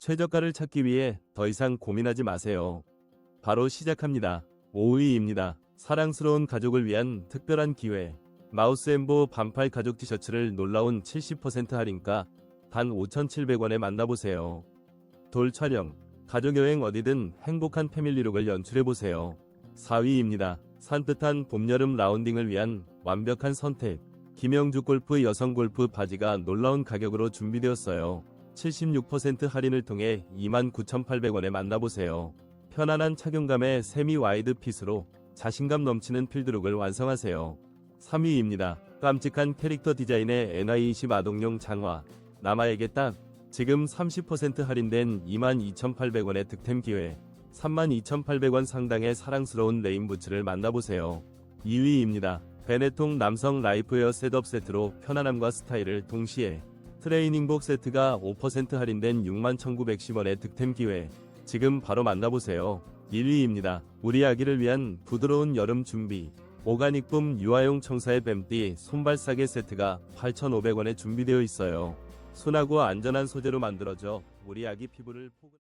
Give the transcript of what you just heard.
최저가를 찾기 위해 더 이상 고민하지 마세요. 바로 시작합니다. 5위입니다. 사랑스러운 가족을 위한 특별한 기회. 마우스 엠보 반팔 가죽 티셔츠를 놀라운 70% 할인가 단 5,700원에 만나보세요. 돌 촬영, 가족 여행 어디든 행복한 패밀리룩을 연출해보세요. 4위입니다. 산뜻한 봄, 여름 라운딩을 위한 완벽한 선택. 김영주 골프 여성 골프 바지가 놀라운 가격으로 준비되었어요. 76% 할인을 통해 29,800원에 만나보세요. 편안한 착용감의 세미 와이드 핏으로 자신감 넘치는 필드룩을 완성하세요. 3위입니다. 깜찍한 캐릭터 디자인의 NI20 아동용 장화. 남아에게 딱 지금 30% 할인된 22,800원의 득템 기회. 32,800원 상당의 사랑스러운 레인부츠를 만나보세요. 2위입니다. 베네통 남성 라이프웨어 셋업 세트로 편안함과 스타일을 동시에 트레이닝복 세트가 5% 할인된 61,910원의 득템 기회. 지금 바로 만나보세요. 1위입니다. 우리 아기를 위한 부드러운 여름 준비. 오가닉붐 유아용 청사의 뱀띠 손발 싸개 세트가 8,500원에 준비되어 있어요. 순하고 안전한 소재로 만들어져 우리 아기 피부를 포근